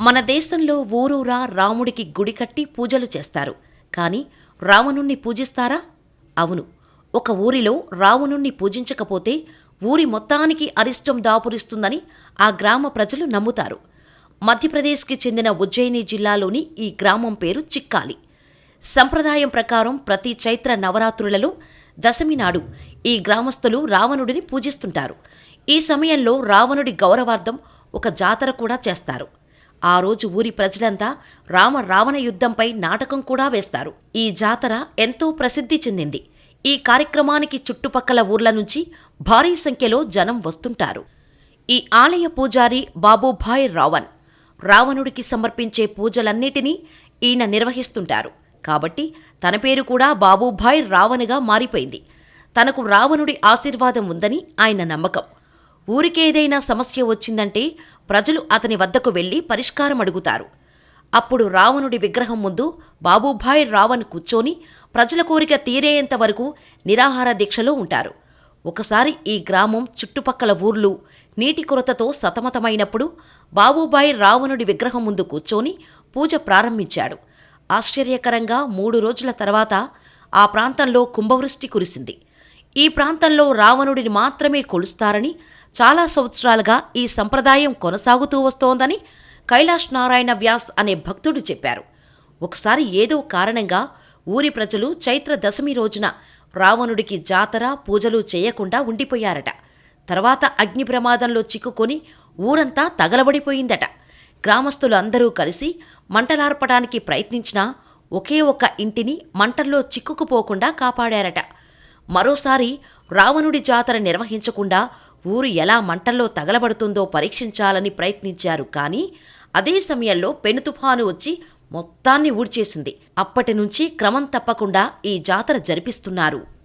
మన దేశంలో ఊరూరా రాముడికి గుడి కట్టి పూజలు చేస్తారు. కానీ రావణుణ్ణి పూజిస్తారా? అవును. ఒక ఊరిలో రావణుణ్ణి పూజించకపోతే ఊరి మొత్తానికి అరిష్టం దాపురిస్తుందని ఆ గ్రామ ప్రజలు నమ్ముతారు. మధ్యప్రదేశ్కి చెందిన ఉజ్జయిని జిల్లాలోని ఈ గ్రామం పేరు చిక్కాలి. సంప్రదాయం ప్రకారం ప్రతి చైత్ర నవరాత్రులలో దశమి నాడు ఈ గ్రామస్తులు రావణుడిని పూజిస్తుంటారు. ఈ సమయంలో రావణుడి గౌరవార్థం ఒక జాతర కూడా చేస్తారు. ఆ రోజు ఊరి ప్రజలంతా రామ రావణ యుద్ధంపై నాటకం కూడా వేస్తారు. ఈ జాతర ఎంతో ప్రసిద్ధి చెందింది. ఈ కార్యక్రమానికి చుట్టుపక్కల ఊర్ల నుంచి భారీ సంఖ్యలో జనం వస్తుంటారు. ఈ ఆలయ పూజారి బాబుభాయ్ రావణ్ రావణుడికి సమర్పించే పూజలన్నిటినీ ఈయన నిర్వహిస్తుంటారు. కాబట్టి తన పేరు కూడా బాబుభాయ్ రావణుగా మారిపోయింది. తనకు రావణుడి ఆశీర్వాదం ఉందని ఆయన నమ్మకం. ఊరికేదైనా సమస్య వచ్చిందంటే ప్రజలు అతని వద్దకు వెళ్ళి పరిష్కారం అడుగుతారు. అప్పుడు రావణుడి విగ్రహం ముందు బాబుభాయ్ రావణ్ కూర్చొని ప్రజల కోరిక తీరేంత వరకు నిరాహార దీక్షలో ఉంటారు. ఒకసారి ఈ గ్రామం చుట్టుపక్కల ఊర్లు నీటి కొరతతో సతమతమైనప్పుడు బాబుబాయ్ రావణుడి విగ్రహం ముందు కూర్చొని పూజ ప్రారంభించాడు. ఆశ్చర్యకరంగా మూడు రోజుల తర్వాత ఆ ప్రాంతంలో కుంభవృష్టి కురిసింది. ఈ ప్రాంతంలో రావణుడిని మాత్రమే కొలుస్తారని చాలా సంవత్సరాలుగా ఈ సంప్రదాయం కొనసాగుతూ వస్తోందని కైలాష్ నారాయణ వ్యాస్ అనే భక్తుడు చెప్పారు. ఒకసారి ఏదో కారణంగా ఊరి ప్రజలు చైత్ర దశమి రోజున రావణుడికి జాతర పూజలు చేయకుండా ఉండిపోయారట. తర్వాత అగ్ని ప్రమాదంలో చిక్కుకొని ఊరంతా తగలబడిపోయిందట. గ్రామస్తులు అందరూ కలిసి మంటలార్పడానికి ప్రయత్నించినా ఒకే ఒక్క ఇంటిని మంటల్లో చిక్కుకుపోకుండా కాపాడారట. మరోసారి రావణుడి జాతర నిర్వహించకుండా ఊరు ఎలా మంటల్లో తగలబడుతుందో పరీక్షించాలని ప్రయత్నించారు కానీ అదే సమయంలో పెనుతుఫాను వచ్చి మొత్తాన్ని ఊడ్చేసింది. అప్పటి నుంచి క్రమం తప్పకుండా ఈ జాతర జరిపిస్తున్నారు.